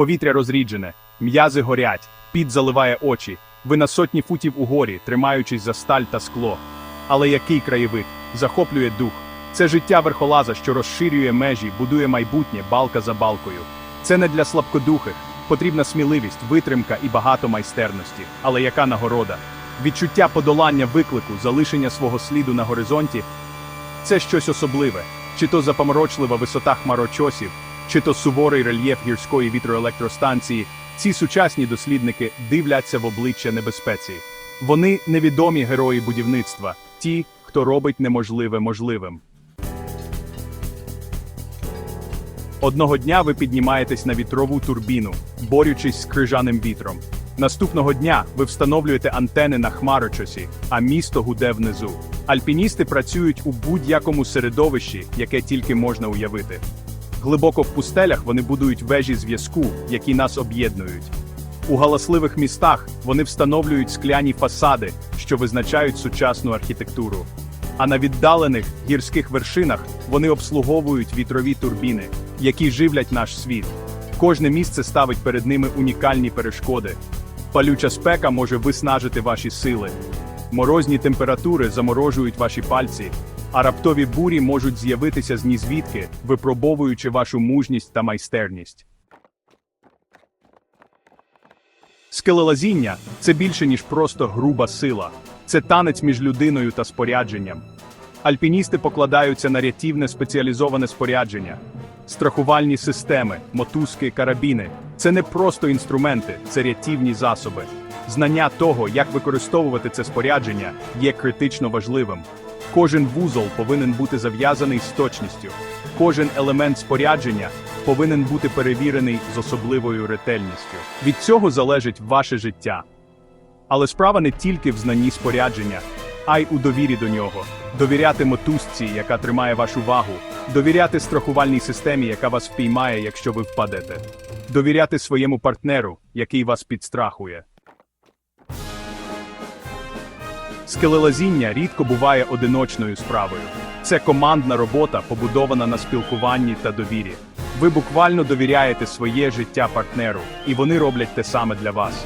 Повітря розріджене, м'язи горять, під заливає очі. Ви на сотні футів угорі, тримаючись за сталь та скло. Але який краєвид захоплює дух. Це життя верхолаза, що розширює межі, будує майбутнє балка за балкою. Це не для слабкодухих. Потрібна сміливість, витримка і багато майстерності. Але яка нагорода? Відчуття подолання виклику, залишення свого сліду на горизонті це щось особливе, чи то запаморочлива висота хмарочосів, чи то суворий рельєф гірської вітроелектростанції. Ці сучасні дослідники дивляться в обличчя небезпеці. Вони невідомі герої будівництва, ті, хто робить неможливе можливим. Одного дня ви піднімаєтесь на вітрову турбіну, борючись з крижаним вітром. Наступного дня ви встановлюєте антени на хмарочосі, а місто гуде внизу. Альпіністи працюють у будь-якому середовищі, яке тільки можна уявити. Глибоко в пустелях вони будують вежі зв'язку, які нас об'єднують. У галасливих містах вони встановлюють скляні фасади, що визначають сучасну архітектуру. А на віддалених гірських вершинах вони обслуговують вітрові турбіни, які живлять наш світ. Кожне місце ставить перед ними унікальні перешкоди. Палюча спека може виснажити ваші сили. Морозні температури заморожують ваші пальці, а раптові бурі можуть з'явитися з нізвідки, випробовуючи вашу мужність та майстерність. Скелелазіння це більше, ніж просто груба сила. Це танець між людиною та спорядженням. Альпіністи покладаються на рятівне спеціалізоване спорядження. Страхувальні системи, мотузки, карабіни це не просто інструменти, це рятівні засоби. Знання того, як використовувати це спорядження, є критично важливим. Кожен вузол повинен бути зав'язаний з точністю. Кожен елемент спорядження повинен бути перевірений з особливою ретельністю. Від цього залежить ваше життя. Але справа не тільки в знанні спорядження, а й у довірі до нього. Довіряти мотузці, яка тримає вашу вагу, довіряти страхувальній системі, яка вас впіймає, якщо ви впадете, довіряти своєму партнеру, який вас підстрахує. Скелелазіння рідко буває одиночною справою. Це командна робота, побудована на спілкуванні та довірі. Ви буквально довіряєте своє життя партнеру, і вони роблять те саме для вас.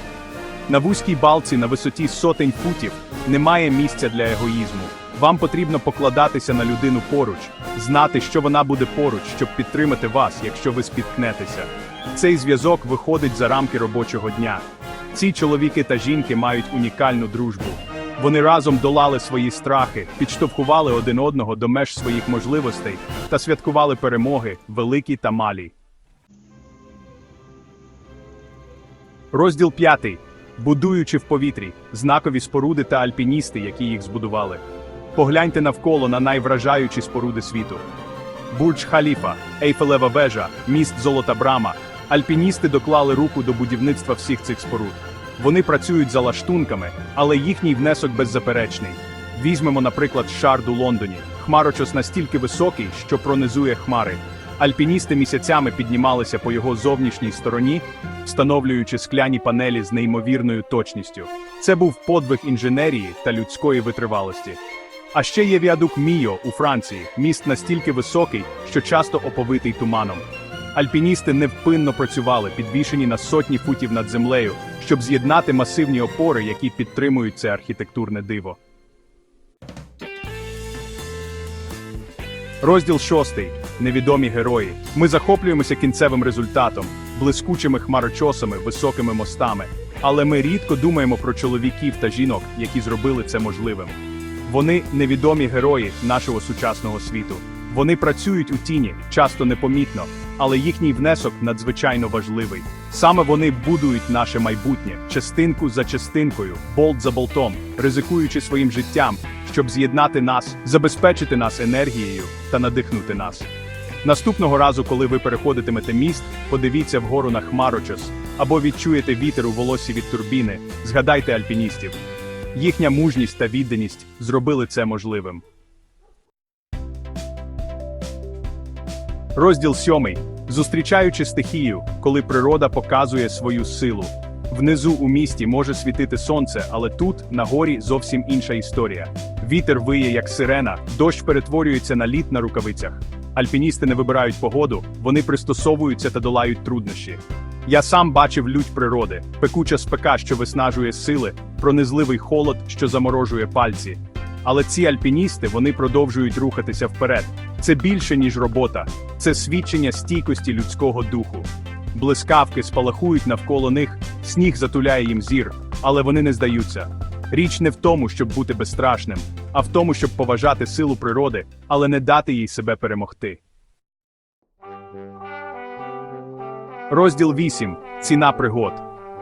На вузькій балці на висоті сотень футів немає місця для егоїзму. Вам потрібно покладатися на людину поруч, знати, що вона буде поруч, щоб підтримати вас, якщо ви спіткнетеся. Цей зв'язок виходить за рамки робочого дня. Ці чоловіки та жінки мають унікальну дружбу. Вони разом долали свої страхи, підштовхували один одного до меж своїх можливостей та святкували перемоги, великі та малі. Розділ 5. Будуючи в повітрі, знакові споруди та альпіністи, які їх збудували. Погляньте навколо на найвражаючі споруди світу. Бурдж Халіфа, Ейфелева вежа, міст Золота Брама. Альпіністи доклали руку до будівництва всіх цих споруд. Вони працюють за лаштунками, але їхній внесок беззаперечний. Візьмемо, наприклад, шард у Лондоні. Хмарочос настільки високий, що пронизує хмари. Альпіністи місяцями піднімалися по його зовнішній стороні, встановлюючи скляні панелі з неймовірною точністю. Це був подвиг інженерії та людської витривалості. А ще є віадук Міо у Франції, міст настільки високий, що часто оповитий туманом. Альпіністи невпинно працювали, підвішені на сотні футів над землею, щоб з'єднати масивні опори, які підтримують це архітектурне диво. Розділ шостий. Невідомі герої. Ми захоплюємося кінцевим результатом, блискучими хмарочосами, високими мостами. Але ми рідко думаємо про чоловіків та жінок, які зробили це можливим. Вони невідомі герої нашого сучасного світу. Вони працюють у тіні, часто непомітно, але їхній внесок надзвичайно важливий. Саме вони будують наше майбутнє, частинку за частинкою, болт за болтом, ризикуючи своїм життям, щоб з'єднати нас, забезпечити нас енергією та надихнути нас. Наступного разу, коли ви переходитимете міст, подивіться вгору на хмарочос або відчуєте вітер у волосі від турбіни, згадайте альпіністів. Їхня мужність та відданість зробили це можливим. Розділ сьомий. Зустрічаючи стихію, коли природа показує свою силу. Внизу у місті може світити сонце, але тут, на горі, зовсім інша історія. Вітер виє, як сирена, дощ перетворюється на лід на рукавицях. Альпіністи не вибирають погоду, вони пристосовуються та долають труднощі. Я сам бачив лють природи, пекуча спека, що виснажує сили, пронизливий холод, що заморожує пальці. Але ці альпіністи вони продовжують рухатися вперед. Це більше, ніж робота, це свідчення стійкості людського духу. Блискавки спалахують навколо них, сніг затуляє їм зір, але вони не здаються. Річ не в тому, щоб бути безстрашним, а в тому, щоб поважати силу природи, але не дати їй себе перемогти. Розділ 8. Ціна пригод.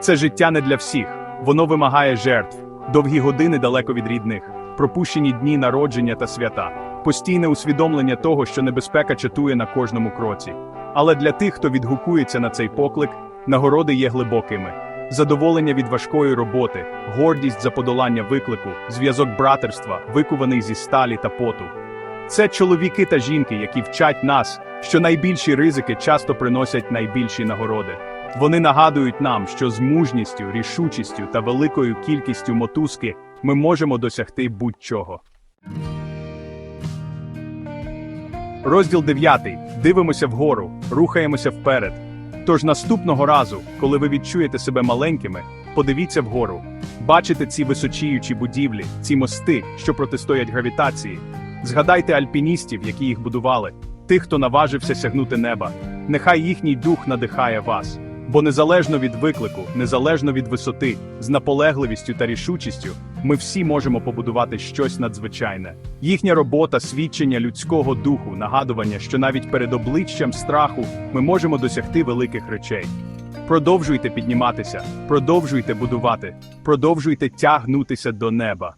Це життя не для всіх. Воно вимагає жертв, довгі години далеко від рідних, пропущені дні народження та свята, постійне усвідомлення того, що небезпека чатує на кожному кроці. Але для тих, хто відгукується на цей поклик, нагороди є глибокими. Задоволення від важкої роботи, гордість за подолання виклику, зв'язок братерства, викуваний зі сталі та поту. Це чоловіки та жінки, які вчать нас, що найбільші ризики часто приносять найбільші нагороди. Вони нагадують нам, що з мужністю, рішучістю та великою кількістю мотузки ми можемо досягти будь-чого. Розділ 9. Дивимося вгору, рухаємося вперед. Тож наступного разу, коли ви відчуєте себе маленькими, подивіться вгору. Бачите ці височіючі будівлі, ці мости, що протистоять гравітації. Згадайте альпіністів, які їх будували, тих, хто наважився сягнути неба. Нехай їхній дух надихає вас. Бо незалежно від виклику, незалежно від висоти, з наполегливістю та рішучістю, ми всі можемо побудувати щось надзвичайне. Їхня робота, свідчення людського духу, нагадування, що навіть перед обличчям страху ми можемо досягти великих речей. Продовжуйте підніматися, продовжуйте будувати, продовжуйте тягнутися до неба.